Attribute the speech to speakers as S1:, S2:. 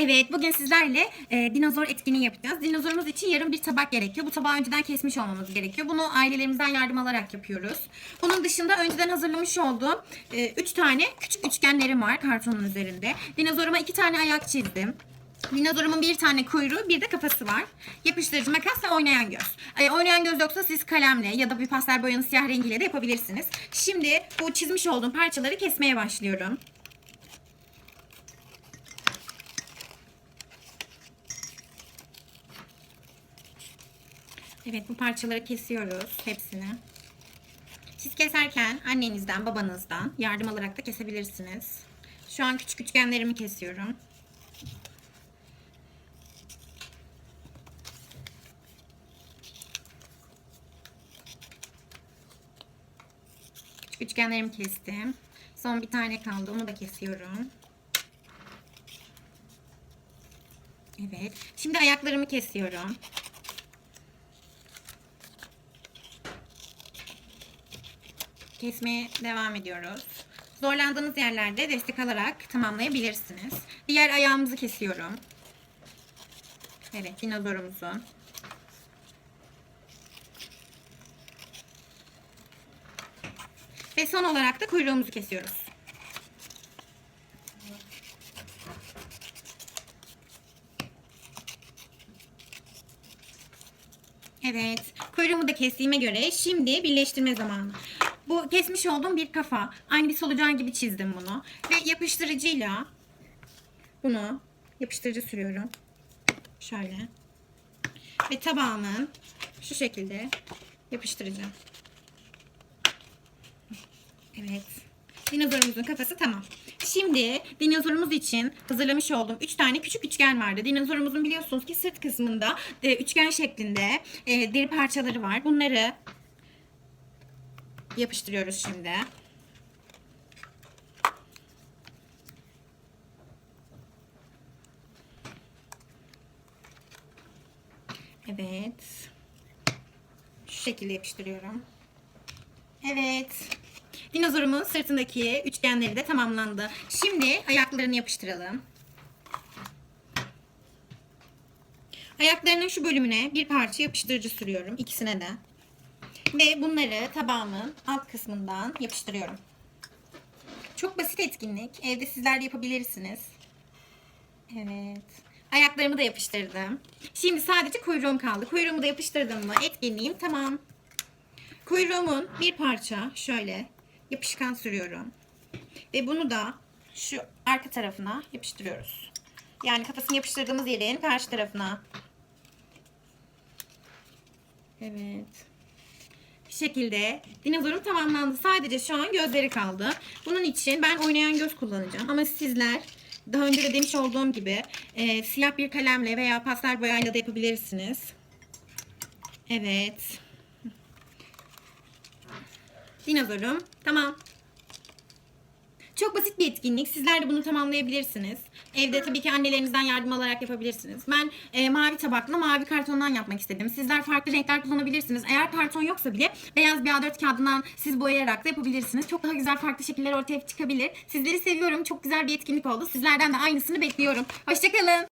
S1: Evet, bugün sizlerle e, dinozor etkinliği yapacağız. Dinozorumuz için yarım bir tabak gerekiyor. Bu tabağı önceden kesmiş olmamız gerekiyor. Bunu ailelerimizden yardım alarak yapıyoruz. Bunun dışında önceden hazırlamış olduğum 3 tane küçük üçgenlerim var kartonun üzerinde. Dinozoruma 2 tane ayak çizdim. Dinozorumun bir tane kuyruğu, bir de kafası var. Yapıştırıcı makasla oynayan göz. E, oynayan göz yoksa siz kalemle ya da bir pastel boyanın siyah rengiyle de yapabilirsiniz. Şimdi bu çizmiş olduğum parçaları kesmeye başlıyorum. Evet bu parçaları kesiyoruz hepsini. Siz keserken annenizden babanızdan yardım alarak da kesebilirsiniz. Şu an küçük üçgenlerimi kesiyorum. Küçük üçgenlerimi kestim. Son bir tane kaldı. Onu da kesiyorum. Evet. Şimdi ayaklarımı kesiyorum. Kesmeye devam ediyoruz. Zorlandığınız yerlerde destek alarak tamamlayabilirsiniz. Diğer ayağımızı kesiyorum. Evet, dinozorumuzun. Ve son olarak da kuyruğumuzu kesiyoruz. Evet, kuyruğumu da kestiğime göre şimdi birleştirme zamanı. Bu kesmiş olduğum bir kafa. Aynı bir solucan gibi çizdim bunu. Ve yapıştırıcıyla bunu yapıştırıcı sürüyorum. Şöyle. Ve tabağımın şu şekilde yapıştıracağım. Evet. Dinozorumuzun kafası tamam. Şimdi dinozorumuz için hazırlamış olduğum 3 tane küçük üçgen vardı. Dinozorumuzun biliyorsunuz ki sırt kısmında e, üçgen şeklinde e, deri parçaları var. Bunları yapıştırıyoruz şimdi. Evet. Şu şekilde yapıştırıyorum. Evet. Dinozorumun sırtındaki üçgenleri de tamamlandı. Şimdi ayaklarını yapıştıralım. Ayaklarının şu bölümüne bir parça yapıştırıcı sürüyorum. ikisine de. Ve bunları tabağımın alt kısmından yapıştırıyorum. Çok basit etkinlik. Evde sizler de yapabilirsiniz. Evet. Ayaklarımı da yapıştırdım. Şimdi sadece kuyruğum kaldı. Kuyruğumu da yapıştırdım mı etkinliğim tamam. Kuyruğumun bir parça şöyle yapışkan sürüyorum. Ve bunu da şu arka tarafına yapıştırıyoruz. Yani kafasını yapıştırdığımız yerin karşı tarafına. Evet. Şekilde dinozorum tamamlandı. Sadece şu an gözleri kaldı. Bunun için ben oynayan göz kullanacağım. Ama sizler daha önce de demiş olduğum gibi e, siyah bir kalemle veya pastel boyayla da yapabilirsiniz. Evet. Dinozorum tamam. Çok basit bir etkinlik. Sizler de bunu tamamlayabilirsiniz. Evde tabii ki annelerinizden yardım alarak yapabilirsiniz. Ben e, mavi tabakla mavi kartondan yapmak istedim. Sizler farklı renkler kullanabilirsiniz. Eğer karton yoksa bile beyaz bir A4 kağıdından siz boyayarak da yapabilirsiniz. Çok daha güzel farklı şekiller ortaya çıkabilir. Sizleri seviyorum. Çok güzel bir etkinlik oldu. Sizlerden de aynısını bekliyorum. Hoşçakalın.